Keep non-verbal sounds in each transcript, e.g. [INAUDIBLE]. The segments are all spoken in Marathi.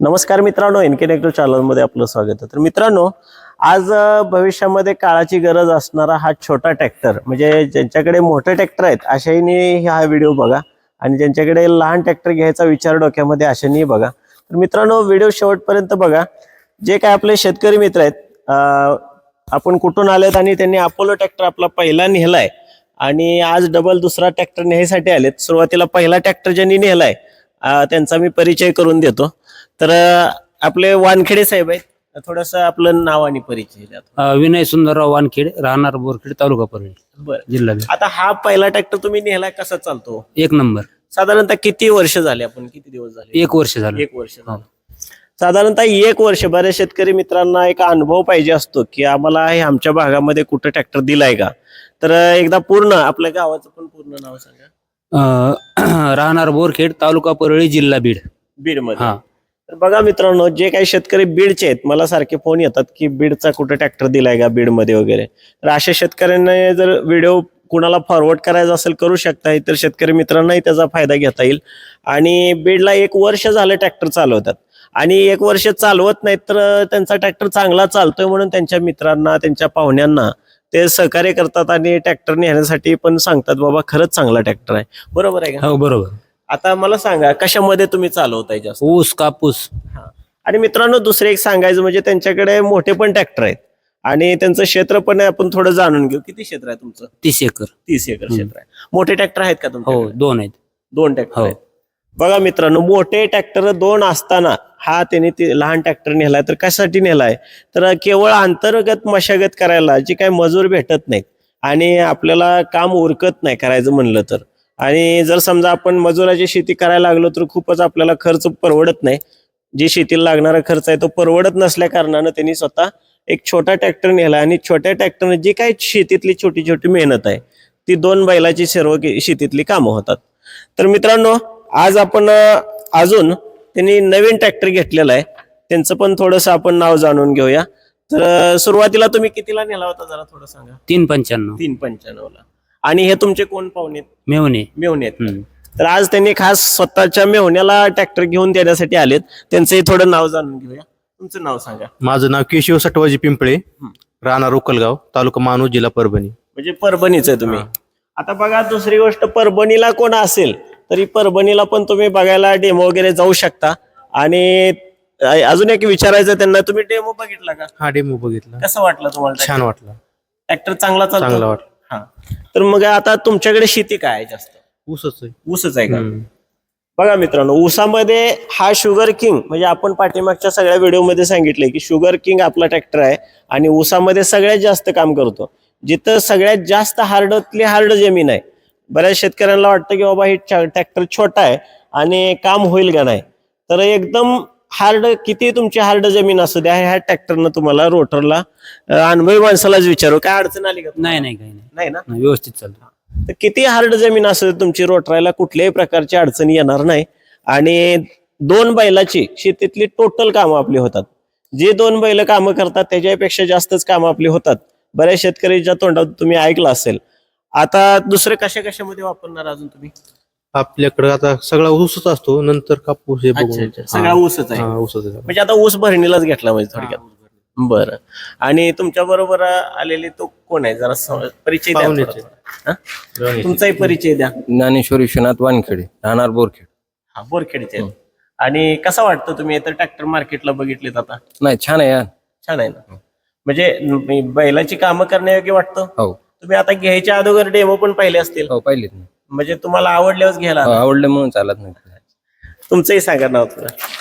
नमस्कार मित्रांनो एन के चॅनलमध्ये आपलं स्वागत आहे. तर मित्रांनो आज भविष्यामध्ये काळाची गरज असणारा हा छोटा ट्रॅक्टर म्हणजे ज्यांच्याकडे मोठे ट्रॅक्टर आहेत अशाने हा व्हिडिओ बघा. आणि ज्यांच्याकडे लहान ट्रॅक्टर घ्यायचा विचार डोक्यामध्ये अशाने बघा. तर मित्रांनो व्हिडिओ शेवटपर्यंत बघा. जे काय आपले शेतकरी मित्र आहेत आपण कुठून आलेत आणि त्यांनी अपोलो ट्रॅक्टर आपला पहिला नेलाय आणि आज डबल दुसरा ट्रॅक्टर न्यायसाठी आलेत. सुरुवातीला पहिला ट्रॅक्टर ज्यांनी नेलाय आहे त्यांचा मी परिचय करून देतो. तर आपले वानखेडे साहेब आहेत. थोडस आपलं नाव आणि परिचय द्या. अ, विनय सुंदरराव वानखेड राहणार बोरखेड तालुका परळी बरं. जिल्हा बीड. आता हा पहिला ट्रॅक्टर तुम्ही नेलाय कसा चालतो? एक नंबर. साधारणतः किती वर्ष झाले आपण? किती दिवस झाले? एक वर्ष झालं. एक वर्ष झालं. साधारणतः एक वर्ष बऱ्याच शेतकरी मित्रांना एक अनुभव पाहिजे असतो की आम्हाला हे आमच्या भागामध्ये कुठं ट्रॅक्टर दिलाय का? तर एकदा पूर्ण आपल्या गावाचं पण पूर्ण नाव सांगा. [CLEARS THROAT] राहणार बोरखेड तालुका परळी जिल्हा बीड. बीडमध्ये हा. तर बघा मित्रांनो जे काही शेतकरी बीडचे आहेत मला सारखे फोन येतात की बीडचा कुठे ट्रॅक्टर दिलाय का बीडमध्ये वगैरे. तर अशा शेतकऱ्यांना जर व्हिडिओ कुणाला फॉरवर्ड करायचा असेल करू शकता. तर शेतकरी मित्रांनाही त्याचा फायदा घेता येईल. आणि बीडला एक वर्ष झालं ट्रॅक्टर चालवतात. आणि एक वर्ष चालवत नाहीत तर त्यांचा ट्रॅक्टर चांगला चालतोय म्हणून त्यांच्या मित्रांना त्यांच्या पाहुण्यांना ते सहकार्य करतात आणि ट्रॅक्टर नेण्यासाठी पण सांगतात बाबा खरंच चांगला ट्रॅक्टर आहे. बरोबर आहे का? हो बरोबर. आता मला सांगा कशामध्ये तुम्ही चालवताय जास्त? ऊस कापूस. हा. आणि मित्रांनो दुसरे एक सांगायचं म्हणजे त्यांच्याकडे मोठे पण ट्रॅक्टर आहेत. आणि त्यांचं क्षेत्र पण आपण थोडं जाणून घेऊ. किती क्षेत्र आहे तुमचं? तीस एकर. तीस एकर क्षेत्र आहे. मोठे ट्रॅक्टर आहेत का हो तुमच्याकडे? दोन आहेत. दोन ट्रॅक्टर हो. आहेत. बघा मित्रांनो मोठे ट्रॅक्टर दोन असताना हा त्यांनी ते लहान ट्रॅक्टर नेलाय तर कशासाठी नेलाय? तर केवळ अंतर्गत मशागत करायला जे काही मजूर भेटत नाहीत आणि आपल्याला काम उरकत नाही करायचं म्हणलं तर. आणि जर समजा आपण मजुराची शेती करायला लागलो तर खूपच आपल्याला खर्च परवडत नाही. जे शेतीला लागणारा खर्च आहे तो परवडत नसल्या कारणानं त्यांनी स्वतः एक छोटा ट्रॅक्टर नेला आणि छोट्या ट्रॅक्टरने जी काही शेतीतली छोटी छोटी मेहनत आहे ती दोन बैलाची सर्व शेतीतली कामं होतात. तर मित्रांनो आज आपण अजून त्यांनी नवीन ट्रॅक्टर घेतलेला आहे. त्यांचं पण थोडंसं आपण नाव जाणून घेऊया. तर सुरुवातीला तुम्ही कितीला नेला होता जरा थोडं सांगा? तीन पंच्याण्णव. तीन पंच्याण्णवला. आणि हे तुमचे कोण पाहुणे आहेत? मेवणे मेहुणे आहेत? हम्म. तर आज त्यांनी खास स्वतःच्या मेहुण्याला ट्रॅक्टर घेऊन देण्यासाठी आलेत. त्यांचंही थोडं नाव जाणून घेऊया. तुमचं नाव सांगा. माझं नाव केशव सटवाजी पिंपळे. राहणार उकलगाव तालुका मानूर जिल्हा परभणी. म्हणजे परभणीच आहे तुम्ही. आता बघा दुसरी गोष्ट परभणीला कोण असेल? तरी परभणीला पण तुम्ही बघायला डेमो वगैरे जाऊ शकता. आणि अजून एक विचारायचं त्यांना तुम्ही डेमो बघितला का? हा डेमो बघितला. कसं वाटलं तुम्हाला छान वाटला. ट्रॅक्टर चांगला चालतो? चांगला वाटला. हा. तर मग आता तुमच्याकडे शेती काय आहे जास्त? ऊसच आहे. ऊसच आहे का? हम्म. बघा मित्रांनो ऊसामध्ये हा शुगर किंग म्हणजे आपण पाठीमागच्या सगळ्या व्हिडिओमध्ये सांगितलंय की शुगर किंग आपला ट्रॅक्टर आहे आणि ऊसामध्ये सगळ्यात जास्त काम करतो. जिथं सगळ्यात जास्त हार्डतली हार्ड जमीन आहे बऱ्याच शेतकऱ्यांना वाटतं की बाबा हे ट्रॅक्टर छोटा आहे आणि काम होईल का नाही? तर एकदम हार्ड किती तुमची हार्ड जमीन असू द्या ह्या ट्रॅक्टरनं तुम्हाला रोटरला अनुभवी माणसालाच विचारू. काय अडचण आली का नाही नाही काही नाही. ना? व्यवस्थित चालतो. तर किती हार्ड जमीन असेल तुमची रोटरायला कुठल्याही प्रकारची अडचणी येणार नाही. आणि दोन बैलाची शेतीतली टोटल कामं आपली होतात. जे दोन बैल कामं करतात त्याच्यापेक्षा जास्तच कामं आपली होतात. बऱ्याच शेतकऱ्याच्या तोंडात तुम्ही ऐकलं असेल. आता दुसरे कशा कशामध्ये वापरणार अजून तुम्ही? आपल्याकडे आता सगळा ऊसच असतो नंतर कापूस हे अच्छा, बघून अच्छा. सगळा ऊसच आहे. हा, ऊसच आहे. म्हणजे आता ऊस भरणीलाच घेतला म्हणजे थोडक्यात. बरं. आणि तुमच्या बरोबर आलेले तो कोण आहे? जरा परिचय द्या पाहुणेच. हा? तुमचाही परिचय द्या. ज्ञानेश्वर विश्वनाथ वानखेडे राहणार बोरखेड. हा बोरखेडचे आहेत. आणि कसं वाटतं तुम्ही? इथं ट्रॅक्टर मार्केटला बघितलेत आता. नाही छान आहे यार छान आहे ना? म्हणजे न- बैलाची कामं करण्यायोग्य वाटतं? हो. तुम्ही आता घ्यायच्या अगोदर डेमो पण पाहिले असतील. हो पाहिलेत ना. म्हणजे तुम्हाला आवडल्यावर घ्यायला? हो, आलं. आवडलं म्हणून चालत नाही. तुमचंही सांगा नाव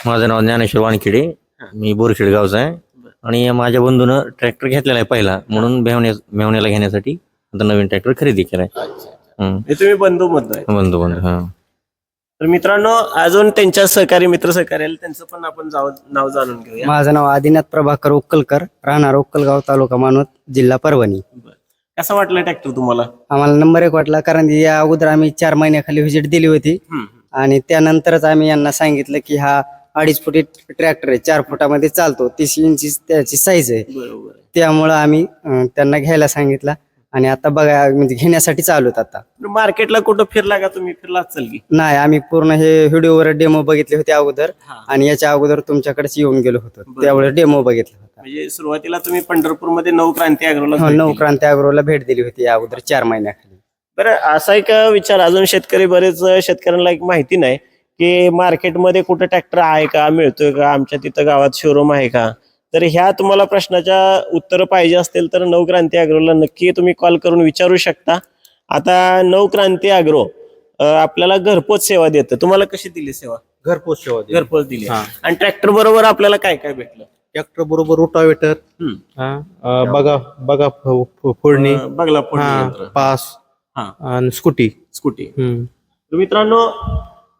माझं नाव ज्ञानेश्वर वानखेडे. मी बोरखेड गावचा आहे. आणि माझ्या बंधूनं ट्रॅक्टर घेतलेला आहे पहिला. म्हणून मेहण्याला घेण्यासाठी आता नवीन ट्रॅक्टर खरेदी केलाय. हम्म. हे तुम्ही बंधू म्हणतोय बंधू बंधू हा. तर मित्रांनो अजून त्यांच्या सहकारी मित्र सहकारी आहेत, त्यांचं पण आपण जाऊ नाव जाणून घेऊया. माझं नाव आदिनाथ प्रभाकर उक्कलकर राहणार उक्कलगाव तालुका मानवत जिल्हा परभणी. कसं वाटलं ट्रॅक्टर तुम्हाला? आम्हाला नंबर एक वाटला कारण की या अगोदर आम्ही चार महिन्याखाली व्हिजिट दिली होती. आणि त्यानंतरच आम्ही यांना सांगितलं की हा अडीच फुटी ट्रॅक्टर आहे चार फुटामध्ये चालतो. तीस इंची त्याची साईज आहे. बरोबर त्यामुळं आम्ही अं, त्यांना घ्यायला सांगितला. आणि आता बघा म्हणजे घेण्यासाठी चालू आहेत आता. मार्केटला कुठं फिरला का तुम्ही? फिरला असेल की? नाही आम्ही पूर्ण हे व्हिडिओवर डेमो बघितले होते अगोदर हा. आणि याच्या अगोदर तुमच्याकडेच येऊन गेलो होतो. बरं. त्यावेळेस डेमो बघितला होता. म्हणजे सुरुवातीला तुम्ही पंढरपूरमध्ये नऊ क्रांती अग्रोला हो, नऊ. क्रांती अग्रोला भेट दिली होती या अगोदर चार महिन्याखाली. बरं असा एक विचार अजून शेतकरी बरेच शेतकऱ्यांना एक माहिती नाही की मार्केटमध्ये कुठं ट्रॅक्टर आहे का मिळतोय का आमच्या तिथं गावात शोरूम आहे का? तर ह्या तुम्हाला प्रश्नाच्या उत्तर पाहिजे असतील तर नऊ क्रांती अग्रोला नक्की तुम्ही कॉल करून विचारू शकता. आता नऊ क्रांती अग्रो आपल्याला घरपोच सेवा देतं. तुम्हाला कशी दिली सेवा? घरपोच सेवा घरपोच दिली. हा. आणि ट्रॅक्टर बरोबर आपल्याला काय काय भेटलं? ट्रॅक्टर बरोबर रोटावेटर हम्म. बघा बघा फ- फ- फोडणी. अं, बघला फोडणी हा. यंत्र. पास. हा. आणि स्कूटी. स्कूटी. हम्म. तर मित्रांनो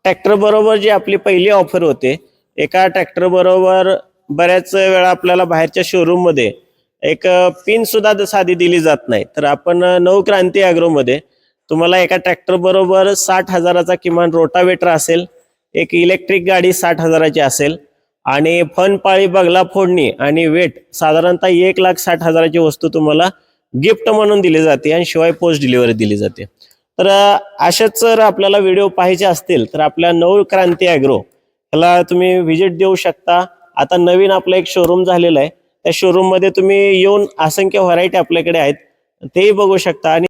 ट्रॅक्टर बरोबर जी आपली पहिली ऑफर होते एका ट्रॅक्टर बरोबर बऱ्याच वेळा आपल्याला बाहेरच्या शोरूममध्ये एक पिन सुद्धा द- साधी दिली जात नाही. तर आपण नवक्रांती नऊ क्रांती मध्ये तुम्हाला एका ट्रॅक्टर बरोबर साठ हजाराचा किमान रोटावेटर असेल एक इलेक्ट्रिक गाडी साठ हजाराची असेल आणि फन पाळी बगला फोडणी आणि वेट साधारणतः एक लाख साठ हजाराची वस्तू तुम्हाला गिफ्ट म्हणून दिली जाते आणि शिवाय पोस्ट डिलिव्हरी दिली जाते. तर अशाच जर आपल्याला व्हिडिओ पाहिजे असतील तर आपल्या नऊ क्रांती अॅग्रो ह्याला तुम्ही व्हिजिट देऊ शकता. आता नवीन आपलं एक शोरूम झालेलं आहे. त्या शोरूममध्ये तुम्ही येऊन असंख्य व्हरायटी आपल्याकडे आहेत. तेही बघू शकता आणि